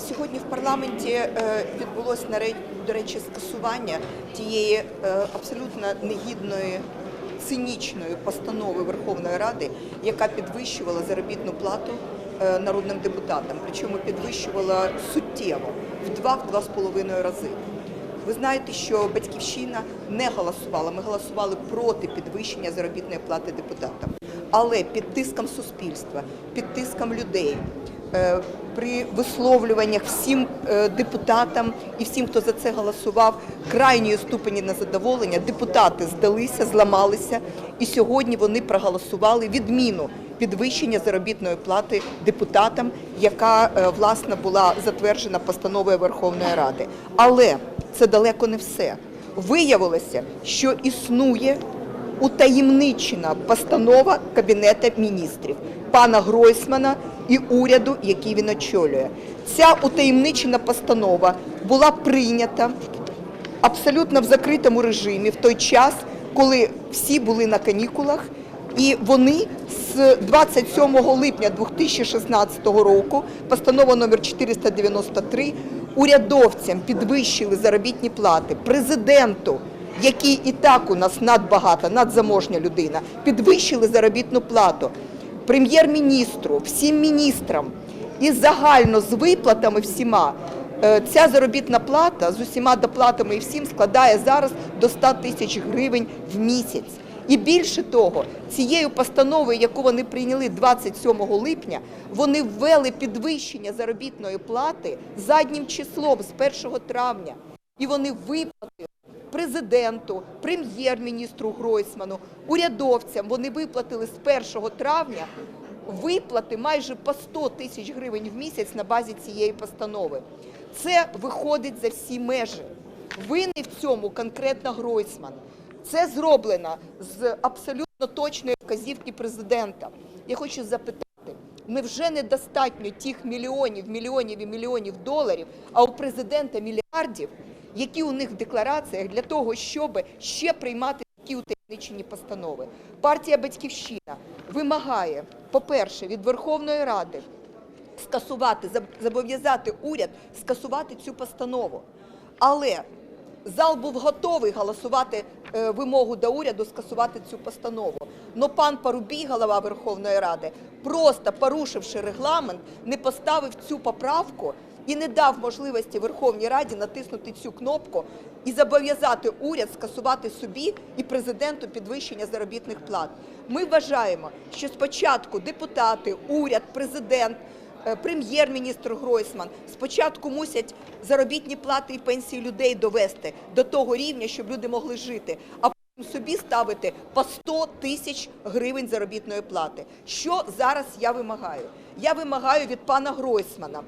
Сьогодні в парламенті е, відбулось наре- до речі скасування тієї е, абсолютно негідної, цинічної постанови Верховної Ради, яка підвищувала заробітну плату е, народним депутатам. Причому підвищувала суттєво в два-два з половиною рази. Ви знаєте, що батьківщина не голосувала. Ми голосували проти підвищення заробітної плати депутатам. Але під тиском суспільства, під тиском людей, при висловлюваннях всім е, депутатам і всім, хто за це голосував, крайньої ступені незадоволення, депутати здалися, зламалися, і сьогодні вони проголосували відміну підвищення заробітної плати депутатам, яка е, власне була затверджена постановою Верховної Ради. Але це далеко не все. Виявилося, що існує утаємничена постанова Кабінету міністрів пана Гройсмана і уряду, який він очолює. Ця утаємничена постанова була прийнята абсолютно в закритому режимі в той час, коли всі були на канікулах, і вони з 27 липня 2016 року, постанова номер 493, урядовцям підвищили заробітні плати, президенту, який і так у нас надбагата, надзаможня людина, підвищили заробітну плату, прем'єр-міністру, всім міністрам і загально з виплатами всіма. Е, Ця заробітна плата з усіма доплатами і всім складає зараз до 100 тисяч гривень в місяць. І більше того, цією постановою, яку вони прийняли 27 липня, вони ввели підвищення заробітної плати заднім числом з 1 травня. І вони виплатили президенту, прем'єр-міністру Гройсману, урядовцям. Вони виплатили з 1 травня виплати майже по 100 тисяч гривень в місяць на базі цієї постанови. Це виходить за всі межі. Винний в цьому конкретно Гройсман. Це зроблено з абсолютно точної вказівки президента. Я хочу запитати. Ми вже недостатньо тих мільйонів, мільйонів і мільйонів доларів, а у президента мільярдів, які у них в деклараціях для того, щоб ще приймати такі утаємничені постанови. Партія Батьківщина вимагає, по-перше, від Верховної Ради скасувати, зобов'язати уряд скасувати цю постанову. Але зал був готовий голосувати е, вимогу до уряду скасувати цю постанову. Но пан Парубій, голова Верховної Ради, просто порушивши регламент, не поставив цю поправку і не дав можливості Верховній Раді натиснути цю кнопку і зобов'язати уряд скасувати собі і президенту підвищення заробітних плат. Ми вважаємо, що спочатку депутати, уряд, президент е, прем'єр-міністр Гройсман спочатку мусять заробітні плати і пенсії людей довести до того рівня, щоб люди могли жити, а потім собі ставити по 100 тисяч гривень заробітної плати. Що зараз я вимагаю? Я вимагаю від пана Гройсмана,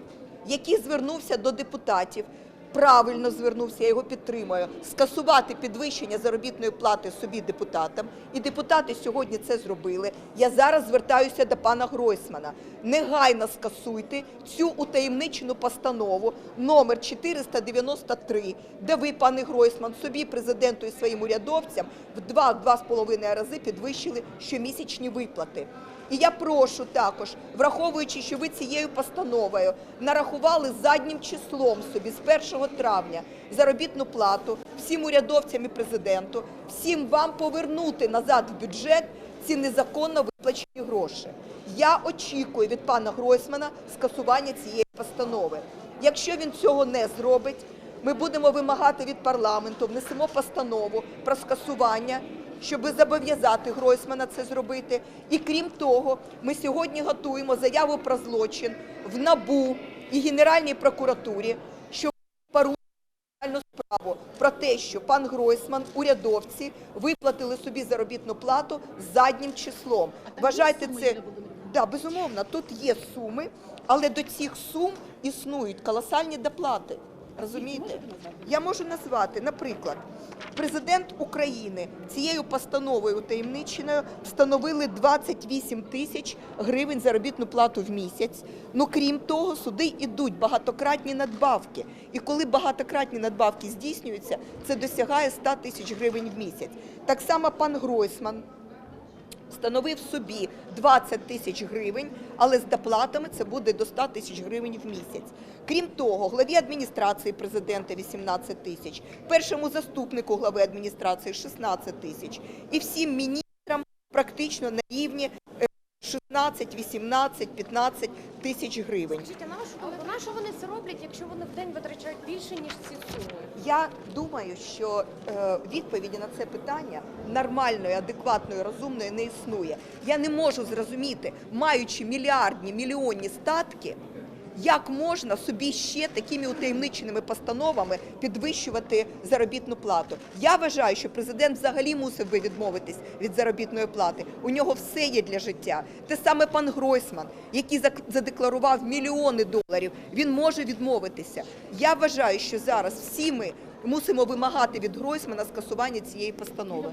який звернувся до депутатів. Правильно звернувся, я його підтримую. Скасувати підвищення заробітної плати собі депутатам, і депутати сьогодні це зробили. Я зараз звертаюся до пана Гройсмана. Негайно скасуйте цю утаємничену постанову номер 493, де ви, пане Гройсман, собі президенту і своїм урядовцям в 2-2,5 рази підвищили щомісячні виплати. І я прошу також, враховуючи, що ви цією постановою нарахували заднім числом собі з 1 травня заробітну плату всім урядовцям і президенту, всім вам повернути назад в бюджет ці незаконно виплачені гроші. Я очікую від пана Гройсмана скасування цієї постанови. Якщо він цього не зробить, ми будемо вимагати від парламенту, внесемо постанову про скасування, щоб зобов'язати Гройсмана це зробити. І крім того, ми сьогодні готуємо заяву про злочин в НАБУ і Генеральній прокуратурі, справу про те, що пан Гройсман, урядовці виплатили собі заробітну плату заднім числом. Вважайте це. Да, безумовно, тут є суми, але до цих сум існують колосальні доплати. Розумієте? Я можу назвати, наприклад, президент України цією постановою таємниченою встановили 28 тисяч гривень заробітну плату в місяць. Ну крім того, суди йдуть багатократні надбавки. І коли багатократні надбавки здійснюються, це досягає 100 тисяч гривень в місяць. Так само пан Гройсман встановив собі 20 тисяч гривень, але з доплатами це буде до 100 тисяч гривень в місяць. Крім того, главі адміністрації президента 18 тисяч, першому заступнику глави адміністрації 16 тисяч і всім міністрам практично на рівні 16, 18, 15 тисяч гривень. Скажіть, а на що вони це роблять, якщо вони в день витрачають більше, ніж ці суми? Я думаю, що е, відповіді на це питання нормальної, адекватної, розумної не існує. Я не можу зрозуміти, маючи мільярдні, мільйонні статки, як можна собі ще такими утаємниченими постановами підвищувати заробітну плату. Я вважаю, що президент взагалі мусив би відмовитись від заробітної плати. У нього все є для життя. Те саме пан Гройсман, який задекларував мільйони доларів, він може відмовитися. Я вважаю, що зараз всі ми мусимо вимагати від Гройсмана скасування цієї постанови.